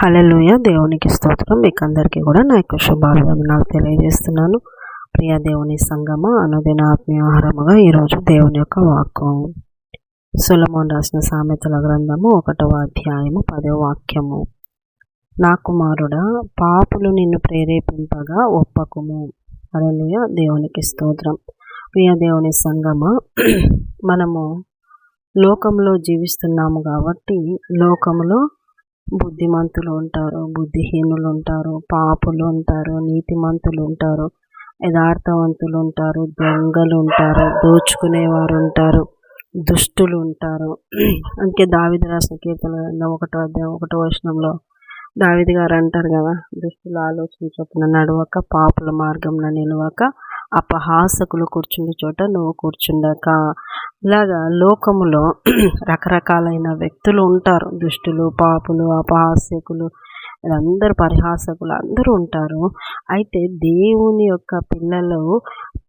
హలలుయ దేవునికి స్తోత్రం. మీకు అందరికీ కూడా నా యొక్క శుభాభివందనాలు తెలియజేస్తున్నాను. ప్రియ దేవుని సంగమ అనుదిన ఆత్మీయహారముగా ఈరోజు దేవుని యొక్క వాక్యం. సులమోన్ రాసిన సామెతల గ్రంథము ఒకటవ అధ్యాయము పదవ వాక్యము. నా కుమారుడ పాపులు నిన్ను ప్రేరేపింపగా ఒప్పకుము. అలలుయ దేవునికి స్తోత్రం. ప్రియ దేవుని సంగమ మనము లోకంలో జీవిస్తున్నాము కాబట్టి లోకంలో బుద్ధిమంతులు ఉంటారు బుద్ధిహీనులు ఉంటారు పాపులు ఉంటారు నీతిమంతులు ఉంటారు యథార్థవంతులు ఉంటారు దొంగలు ఉంటారు దోచుకునేవారు ఉంటారు దుష్టులు ఉంటారు అందుకే దావిద రాసిన కీర్తన ఒకటో అధ్యాయం ఒకటో వచనంలో దావిది గారు అంటారు కదా దుష్టులు ఆలోచన చొప్పున నడవక పాపుల మార్గంలో నిలవక అపహాసకులు కూర్చుండే చోట నువ్వు కూర్చుండక. ఇలాగా లోకములో రకరకాలైన వ్యక్తులు ఉంటారు. దుష్టులు పాపులు అపహాస్యకులు అందరు పరిహాసకులు అందరూ ఉంటారు. అయితే దేవుని యొక్క పిల్లలు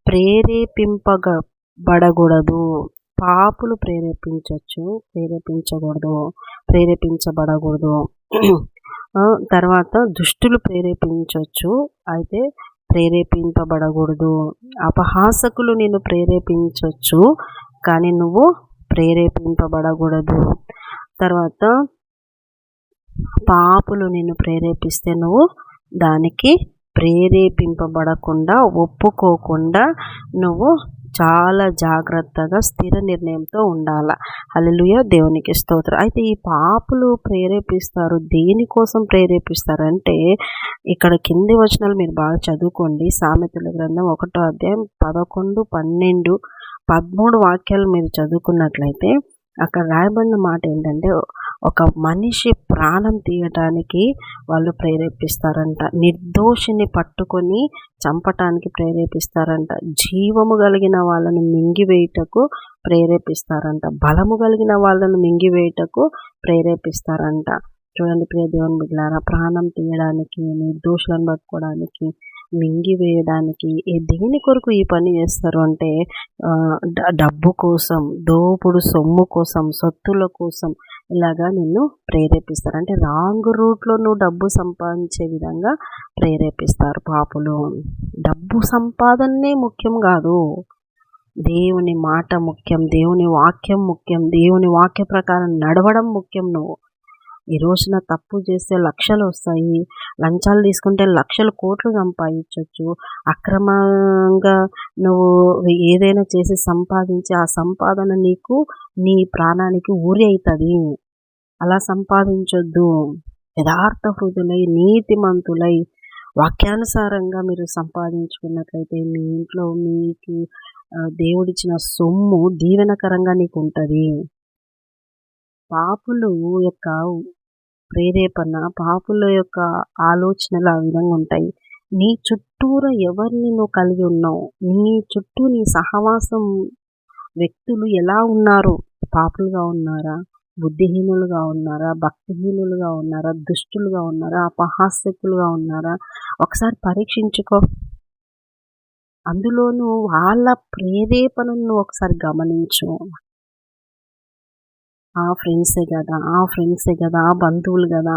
ప్రేరేపింపబడకూడదు. పాపులు ప్రేరేపించవచ్చు ప్రేరేపించకూడదు ప్రేరేపించబడకూడదు. తర్వాత దుష్టులు ప్రేరేపించవచ్చు అయితే ప్రేరేపింపబడకూడదు. అపహాసకులు నేను ప్రేరేపించవచ్చు కానీ నువ్వు ప్రేరేపింపబడకూడదు. తర్వాత పాపులు నిన్ను ప్రేరేపిస్తే నువ్వు దానికి ప్రేరేపింపబడకుండా ఒప్పుకోకుండా నువ్వు చాలా జాగ్రత్తగా స్థిర నిర్ణయంతో ఉండాల. హలలుయ దేవునికి స్తోత్రం. అయితే ఈ పాపులు ప్రేరేపిస్తారు. దేనికోసం ప్రేరేపిస్తారంటే ఇక్కడ కింది వచనాలు మీరు బాగా చదువుకోండి. సామెతల గ్రంథం ఒకటో అధ్యాయం పదకొండు పన్నెండు పదమూడు వాక్యాలు మీరు చదువుకున్నట్లయితే అక్కడ రాయబడిన మాట ఏంటంటే ఒక మనిషి ప్రాణం తీయటానికి వాళ్ళు ప్రేరేపిస్తారంట. నిర్దోషిని పట్టుకొని చంపటానికి ప్రేరేపిస్తారంట. జీవము కలిగిన వాళ్ళను మింగివేయటకు ప్రేరేపిస్తారంట. బలము కలిగిన వాళ్ళను మింగివేయటకు ప్రేరేపిస్తారంట. చూడండి ప్రియ దేవుని బిడ్డారా ప్రాణం తీయడానికి నిర్దోషులను పట్టుకోవడానికి మింగివేయడానికి దేని కొరకు ఈ పని చేస్తారు అంటే డబ్బు కోసం దోపుడు సొమ్ము కోసం సొత్తుల కోసం ఇలాగా నిన్ను ప్రేరేపిస్తారు. అంటే రాంగ్ రూట్లో నువ్వు డబ్బు సంపాదించే విధంగా ప్రేరేపిస్తారు పాపులు. డబ్బు సంపాదనే ముఖ్యం కాదు. దేవుని మాట ముఖ్యం దేవుని వాక్యం ముఖ్యం దేవుని వాక్య ప్రకారం నడవడం ముఖ్యం నువ్వు. ఈ రోజున తప్పు చేస్తే లక్షలు వస్తాయి. లంచాలు తీసుకుంటే లక్షలు కోట్లు సంపాదించవచ్చు అక్రమంగా నువ్వు ఏదైనా చేసి సంపాదించి ఆ సంపాదన నీకు నీ ప్రాణానికి ఊరి అవుతుంది అలా సంపాదించొద్దు. యథార్థ హృదులై నీతిమంతులై వాక్యానుసారంగా మీరు సంపాదించుకున్నట్లయితే మీ ఇంట్లో మీకు దేవుడిచ్చిన సొమ్ము దీవెనకరంగా నీకు ఉంటుంది పాపులు యొక్క ప్రేరేపణ పాపుల యొక్క ఆలోచనలు ఆ విధంగా ఉంటాయి. నీ చుట్టూరా ఎవరిని నువ్వు కలిగి ఉన్నావు? నీ చుట్టూ నీ సహవాసం వ్యక్తులు ఎలా ఉన్నారు? పాపులుగా ఉన్నారా? బుద్ధిహీనులుగా ఉన్నారా? భక్తిహీనులుగా ఉన్నారా? దుష్టులుగా ఉన్నారా? అపహాస్యకులుగా ఉన్నారా? ఒకసారి పరీక్షించుకో. అందులోనూ వాళ్ళ ప్రేరేపణను ఒకసారి గమనించు. ఆ ఫ్రెండ్సే కదా ఆ ఫ్రెండ్సే కదా ఆ బంధువులు కదా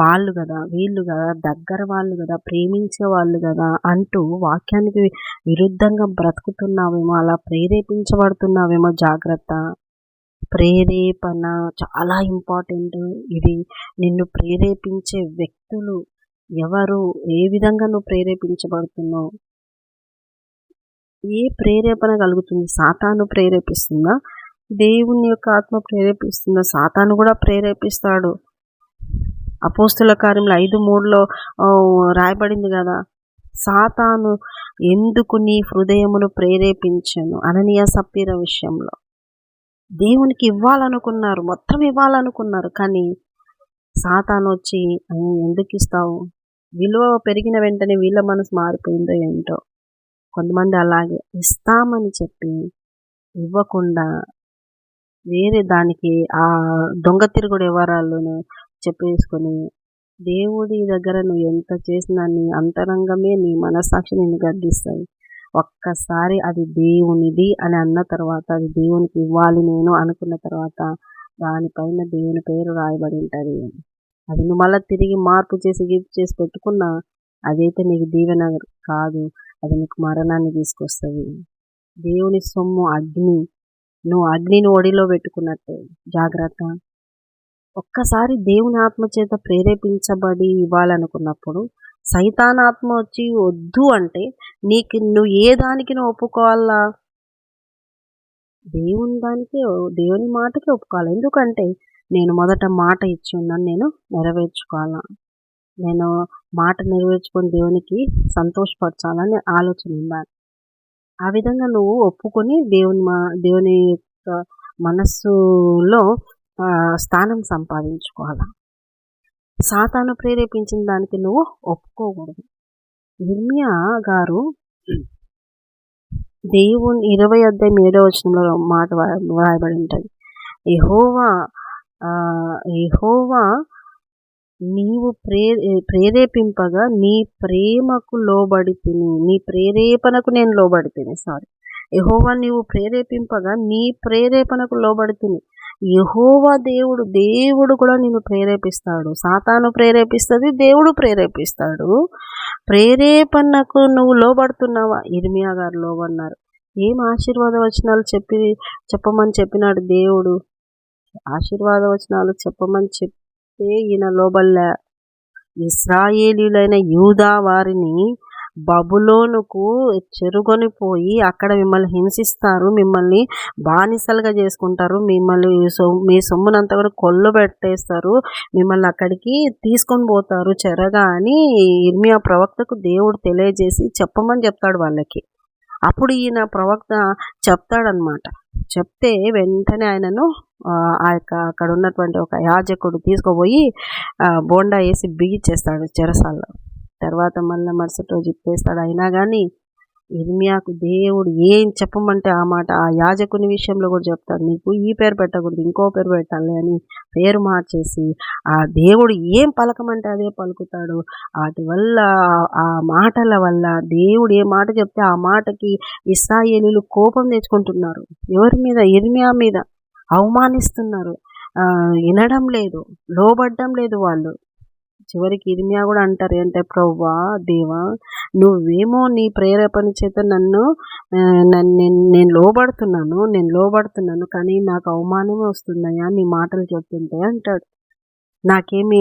వాళ్ళు కదా వీళ్ళు కదా దగ్గర వాళ్ళు కదా ప్రేమించే వాళ్ళు కదా అంటూ వాక్యానికి విరుద్ధంగా బ్రతుకుతున్నావేమో అలా ప్రేరేపించబడుతున్నావేమో జాగ్రత్త. ప్రేరేపణ చాలా ఇంపార్టెంట్ ఇది నిన్ను ప్రేరేపించే వ్యక్తులు ఎవరు ఏ విధంగా నువ్వు ప్రేరేపించబడుతున్నావు? ఏ ప్రేరేపణ కలుగుతుంది? సాతాను ప్రేరేపిస్తుందా? దేవుని యొక్క ఆత్మ ప్రేరేపిస్తున్న సాతాను కూడా ప్రేరేపిస్తాడు. అపోస్తుల కార్యంలో ఐదు మూడులో రాయబడింది కదా సాతాను ఎందుకు నీ హృదయమును ప్రేరేపించను? అననీయ సప్పీర విషయంలో. దేవునికి ఇవ్వాలనుకున్నారు మొత్తం ఇవ్వాలనుకున్నారు కానీ సాతాను వచ్చి ఎందుకు ఇస్తావు? విలువ పెరిగిన వెంటనే వీళ్ళ మనసు మారిపోయిందో ఏంటో. కొంతమంది అలాగే ఇస్తామని చెప్పి ఇవ్వకుండా వేరే దానికి ఆ దొంగ తిరుగుడు వివరాలను చెప్పేసుకొని దేవుడి దగ్గర నువ్వు ఎంత చేసినా నీ అంతరంగమే నీ మనస్సాక్షి నిన్ను గర్దిస్తాయి ఒక్కసారి అది దేవునిది అని అన్న తర్వాత అది దేవునికి ఇవ్వాలి నేను అనుకున్న తర్వాత దానిపైన దేవుని పేరు రాయబడి ఉంటుంది. అది నువ్వు మళ్ళీ తిరిగి మార్పు చేసి గిఫ్ట్ చేసి పెట్టుకున్నా అదైతే నీకు దీవెన కాదు. అది నీకు మరణాన్ని తీసుకొస్తుంది. దేవుని సొమ్ము అగ్ని నువ్వు అగ్నిని ఒడిలో పెట్టుకున్నట్టే. జాగ్రత్త. ఒక్కసారి దేవుని ఆత్మ చేత ప్రేరేపించబడి ఇవ్వాలనుకున్నప్పుడు సైతానాత్మ వచ్చి వద్దు అంటే నీకు నువ్వు ఏ దానికి నువ్వు ఒప్పుకోవాలా? దేవుని దానికి దేవుని మాటకి ఒప్పుకోవాలి. ఎందుకంటే నేను మొదట మాట ఇచ్చి ఉన్నాను నేను నెరవేర్చుకోవాలా? నేను మాట నెరవేర్చుకొని దేవునికి సంతోషపరచాలని ఆలోచన ఉండాలి. ఆ విధంగా నువ్వు ఒప్పుకొని దేవుని మా దేవుని యొక్క మనస్సులో స్థానం సంపాదించుకోవాలి? సాతాను ప్రేరేపించిన దానికి నువ్వు ఒప్పుకోకూడదు. నిర్మియా గారు దేవుని ఇరవై అధ్యాయం ఏడో వచనంలో మాట వ్రాయబడి ఉంటుంది. ఎహోవా ఎహోవా నీవు ప్రే ప్రేరేపింపగా నీ ప్రేమకు లోబడి తిని నీ ప్రేరేపణకు నేను లోబడి తిని సారీ యహోవా నీవు ప్రేరేపింపగా నీ ప్రేరేపణకు లోబడి తిని. యహోవా దేవుడు దేవుడు కూడా నిన్ను ప్రేరేపిస్తాడు. సాతాను ప్రేరేపిస్తుంది దేవుడు ప్రేరేపిస్తాడు. ప్రేరేపణకు నువ్వు లోబడుతున్నావా? ఇర్మియా గారు లోబడినారు. ఏం ఆశీర్వాద వచనాలు చెప్పి చెప్పమని చెప్పినాడు దేవుడు? ఆశీర్వాద వచనాలు చెప్పమని చెప్పి చెప్తే ఈయన లోబల్ల. ఇస్రాయేలీలైన యూదా వారిని బబులోనుకు చెరుకొని పోయి అక్కడ మిమ్మల్ని హింసిస్తారు మిమ్మల్ని బానిసలుగా చేసుకుంటారు మిమ్మల్ని మీ సొమ్మునంతా కూడా కొల్లు పెట్టేస్తారు మిమ్మల్ని అక్కడికి తీసుకొని పోతారు చెరగా అని ఇర్మియా ప్రవక్తకు దేవుడు తెలియజేసి చెప్పమని చెప్తాడు వాళ్ళకి. అప్పుడు ఈయన ప్రవక్త చెప్తాడనమాట చెప్తే వెంటనే ఆయనను ఆ యొక్క అక్కడ ఉన్నటువంటి ఒక యాజకుడు తీసుకుపోయి బోండా వేసి బిగిచ్చేస్తాడు చెరసాల్లో. తర్వాత మళ్ళీ మరుసటి రోజు ఇప్పేస్తాడు. అయినా కానీ ఇర్మియాకు దేవుడు ఏం చెప్పమంటే ఆ మాట ఆ యాజకుని విషయంలో కూడా చెప్తాడు. నీకు ఈ పేరు పెట్టకూడదు ఇంకో పేరు పెట్టాలి అని పేరు మార్చేసి ఆ దేవుడు ఏం పలకమంటే అదే పలుకుతాడు. వాటి వల్ల ఆ మాటల వల్ల దేవుడు ఏ మాట చెప్తే ఆ మాటకి ఇస్రాయేలీలు కోపం తెచ్చుకుంటున్నారు. ఎవరి మీద? ఇర్మియా మీద. అవమానిస్తున్నారు. వినడం లేదు లోబడ్డం లేదు వాళ్ళు. చివరికి ఇర్మియా కూడా అంటారు అంటే ప్రవ్వా దేవా నువ్వేమో నీ ప్రేరేపణ చేత నన్ను నేను నేను లోబడుతున్నాను నేను లోబడుతున్నాను కానీ నాకు అవమానమే వస్తుందయ్యా నీ మాటలు చెప్తుంటే అంటాడు. నాకేమి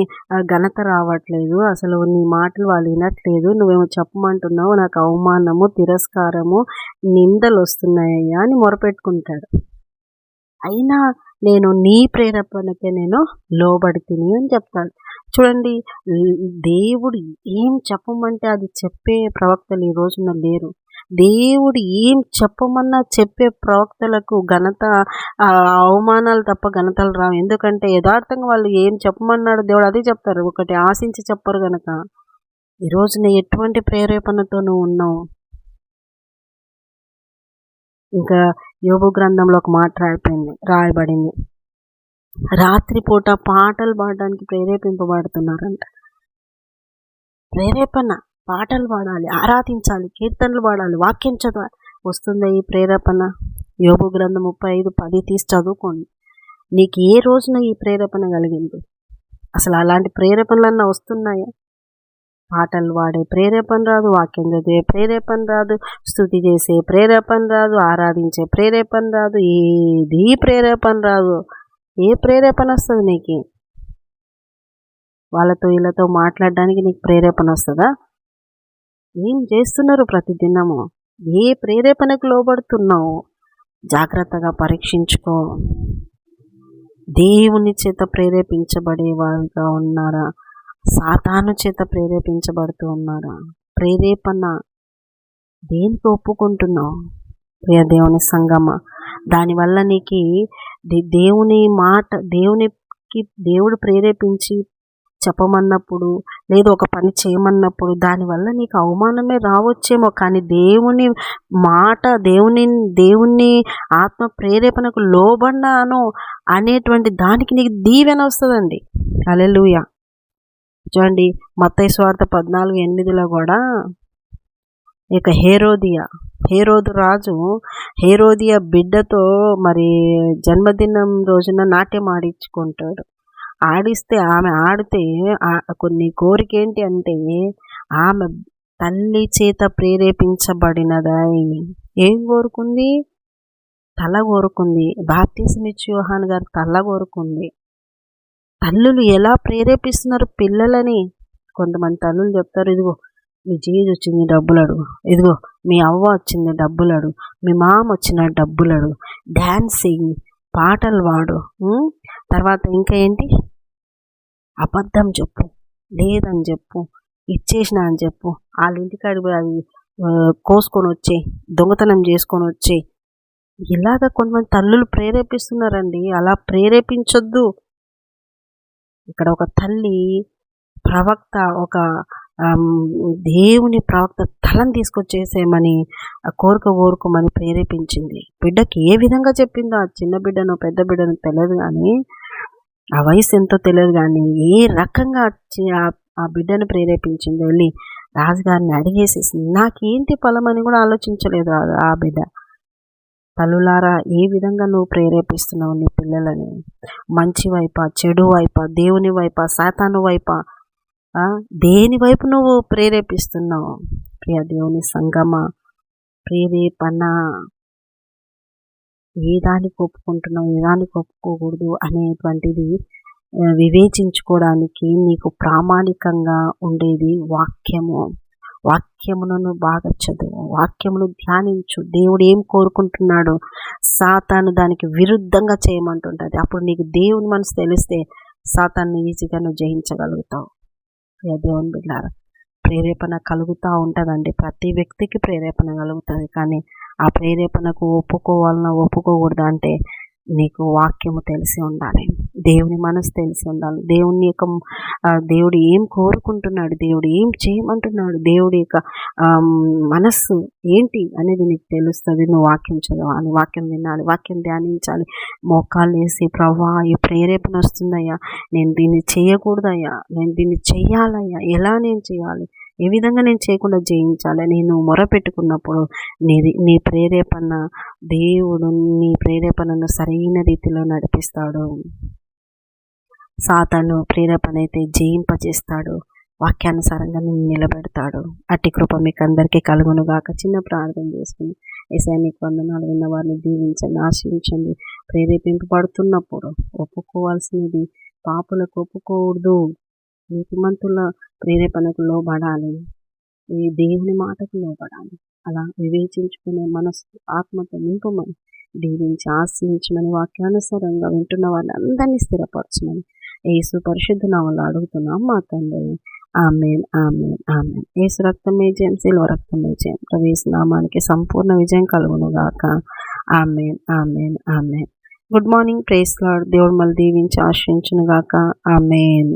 ఘనత రావట్లేదు అసలు నీ మాటలు వాళ్ళు వినట్లేదు నువ్వేమో చెప్పమంటున్నావు నాకు అవమానము తిరస్కారము నిందలు వస్తున్నాయ్యా అని మొరపెట్టుకుంటాడు. అయినా నేను నీ ప్రేరేపణకే నేను లోబడితిని అని చెప్తాడు. చూడండి దేవుడు ఏం చెప్పమంటే అది చెప్పే ప్రవక్తలు ఈ రోజున లేరు. దేవుడు ఏం చెప్పమన్నా చెప్పే ప్రవక్తలకు ఘనత అవమానాలు తప్ప ఘనతలు రావు. ఎందుకంటే యథార్థంగా వాళ్ళు ఏం చెప్పమన్నాడు దేవుడు అదే చెప్తారు. ఒకటి ఆశించి చెప్పరు గనక. ఈ రోజున ఎటువంటి ప్రేరేపణతో నువ్వు ఉన్నావు? ఇంకా యోగు గ్రంథంలో ఒక మాట రాయిపోయింది రాయబడింది. రాత్రిపూట పాటలు పాడడానికి ప్రేరేపింపబడుతున్నారంట. ప్రేరేపణ పాటలు పాడాలి ఆరాధించాలి కీర్తనలు పాడాలి వాక్యం చదవాలి వస్తుందా ఈ ప్రేరేపణ? యోగు గ్రంథం ముప్పై ఐదు పది తీసి చదువుకోండి. నీకు ఏ రోజున ఈ ప్రేరేపణ కలిగింది? అసలు అలాంటి ప్రేరేపణలన్నా వస్తున్నాయా? పాటలు పాడే ప్రేరేపణ రాదు వాక్యం చదివే ప్రేరేపణ రాదు స్థుతి చేసే ప్రేరేపణ రాదు ఆరాధించే ప్రేరేపణ రాదు ఏది ప్రేరేపణ రాదు? ఏ ప్రేరేపణ వస్తుంది నీకు? వాళ్ళతో వీళ్ళతో మాట్లాడడానికి నీకు ప్రేరేపణ వస్తుందా? ఏం చేస్తున్నారు ప్రతిదినము? ఏ ప్రేరేపణకు లోబడుతున్నావు? జాగ్రత్తగా పరీక్షించుకో. దేవుని చేత ప్రేరేపించబడే వారిగా ఉన్నారా? సాతాను చేత ప్రేరేపించబడుతూ ఉన్నారా ప్రేరేపణ దేనికి ఒప్పుకుంటున్నావు? ప్రియ దేవుని సంగమ దానివల్ల నీకు దేవుని మాట దేవునికి దేవుడు ప్రేరేపించి చెప్పమన్నప్పుడు లేదు ఒక పని చేయమన్నప్పుడు దానివల్ల నీకు అవమానమే రావచ్చేమో కానీ దేవుని మాట దేవుని దేవుని ఆత్మ ప్రేరేపణకు లోబడినాను అనేటువంటి దానికి నీకు దీవెన వస్తుందండి. అలెలుయా చూడండి మత్తయ్య స్వార్థ పద్నాలుగు ఎనిమిదిలో కూడా ఇక హేరోదియా హేరోదు రాజు హేరోదియా బిడ్డతో మరి జన్మదినం రోజున నాట్యం ఆడించుకుంటాడు. ఆడిస్తే ఆమె ఆడితే కొన్ని కోరిక ఏంటి అంటే ఆమె తల్లి చేత ప్రేరేపించబడినదా ఏం కోరుకుంది? తల కోరుకుంది. బాప్తిస్మిచ్ యోహాన్ గారు తల కోరుకుంది. తల్లులు ఎలా ప్రేరేపిస్తున్నారు పిల్లలని? కొంతమంది తల్లులు చెప్తారు ఇదిగో మీ జీజు వచ్చింది డబ్బులు అడుగు. ఇదిగో మీ అవ్వ వచ్చింది డబ్బులు అడుగు. మీ మామ వచ్చిన డబ్బులు అడుగు. డ్యాన్సింగ్ పాటలు వాడు. తర్వాత ఇంకా ఏంటి? అబద్ధం చెప్పు లేదని చెప్పు ఇచ్చేసిన అని చెప్పు. వాళ్ళ ఇంటికాడికి అది కోసుకొని వచ్చే దొంగతనం చేసుకొని వచ్చే ఇలాగ కొంతమంది తల్లులు ప్రేరేపిస్తున్నారండి? అలా ప్రేరేపించొద్దు. ఇక్కడ ఒక తల్లి ప్రవక్త ఒక దేవుని ప్రవక్త తలను తీసుకొచ్చేసేమని కోరిక కోరుకోమని ప్రేరేపించింది. బిడ్డకి ఏ విధంగా చెప్పిందో ఆ చిన్న బిడ్డను పెద్ద బిడ్డను తెలియదు కానీ ఆ వయసు ఎంతో తెలియదు కానీ ఏ రకంగా ఆ బిడ్డను ప్రేరేపించింది వెళ్ళి రాజుగారిని అడిగేసేసింది నాకేంటి ఫలం అని కూడా ఆలోచించలేదు ఆ బిడ్డ. తల్లులారా ఏ విధంగా నువ్వు ప్రేరేపిస్తున్నావు నీ పిల్లలని? మంచి వైప చెడు వైప దేవుని వైప సాతాను వైప దేని వైపు నువ్వు ప్రేరేపిస్తున్నావు? ప్రియ దేవుని సంగమ ప్రేరేపణ. ఏ దానికి ఒప్పుకుంటున్నావు ఏ దానికి ఒప్పుకోకూడదు అనేటువంటిది వివేచించుకోవడానికి నీకు ప్రామాణికంగా ఉండేది వాక్యము. వాక్యములను బాగా చదువు వాక్యమును ధ్యానించు. దేవుడు ఏం కోరుకుంటున్నాడు సాతాను దానికి విరుద్ధంగా చేయమంటుంటుంది. అప్పుడు నీకు దేవుని మనసు తెలిస్తే సాతాన్ని ఈజీగా నువ్వు జయించగలుగుతావు. దేవుని బిడ్డారు ప్రేరేపణ కలుగుతూ ఉంటుందండి. ప్రతి వ్యక్తికి ప్రేరేపణ కలుగుతుంది. కానీ ఆ ప్రేరేపణకు ఒప్పుకోవాలన్నా ఒప్పుకోకూడదు అంటే నీకు వాక్యము తెలిసి ఉండాలి. దేవుని మనసు తెలిసి ఉండాలి. దేవుని యొక్క దేవుడు ఏం కోరుకుంటున్నాడు దేవుడు ఏం చేయమంటున్నాడు దేవుడి యొక్క మనస్సు ఏంటి అనేది నీకు తెలుస్తుంది. నువ్వు వాక్యం చదవాలి వాక్యం వినాలి వాక్యం ధ్యానించాలి. మోకాళ్ళు వేసి ప్రవ్వా ఈ ప్రేరేపణ వస్తుందయ్యా. నేను దీన్ని చేయకూడదయ్యా. నేను దీన్ని చేయాలయ్యా ఎలా నేను చేయాలి ఏ విధంగా నేను చేయకుండా జయించాలి? నేను మొరపెట్టుకున్నప్పుడు నీ నీ ప్రేరేపణ దేవుడు నీ ప్రేరేపణను సరైన రీతిలో నడిపిస్తాడు. సాతాను ప్రేరేపణ అయితే జయింపజేస్తాడు వాక్యానుసారంగా నేను నిలబెడతాడు. అట్టి కృప మీకు అందరికీ కలుగునుగాక. చిన్న ప్రార్థన చేసుకుని ఎస్ఐ నీకు వందనాలు విన్న వారిని దీవించండి ఆశించండి ప్రేరేపింపబడుతున్నప్పుడు ఒప్పుకోవాల్సినది పాపులకు ఒప్పుకోకూడదు. నీతిమంతుల ప్రేరేపణకు లోబడాలి. ఈ దేవుని మాటకు లోబడాలి. అలా వివేచించుకునే మనసు ఆత్మతో నింపమని దీవించి ఆశ్రయించమని వాక్యానుసారంగా వింటున్న వాళ్ళందరినీ స్థిరపరచమని ఏసు పరిశుద్ధ నామలు అడుగుతున్నాం మా తండ్రి. Amen amen amen. ఏసు రక్తమే జయం శిల్వ రక్తమే జయం. ప్రవేశ నామానికి సంపూర్ణ విజయం కలుగును గాక. Amen amen amen. Good morning praise Lord దేవుడు మళ్ళీ దీవించి ఆశ్రయించునుగాక ఆమెన్.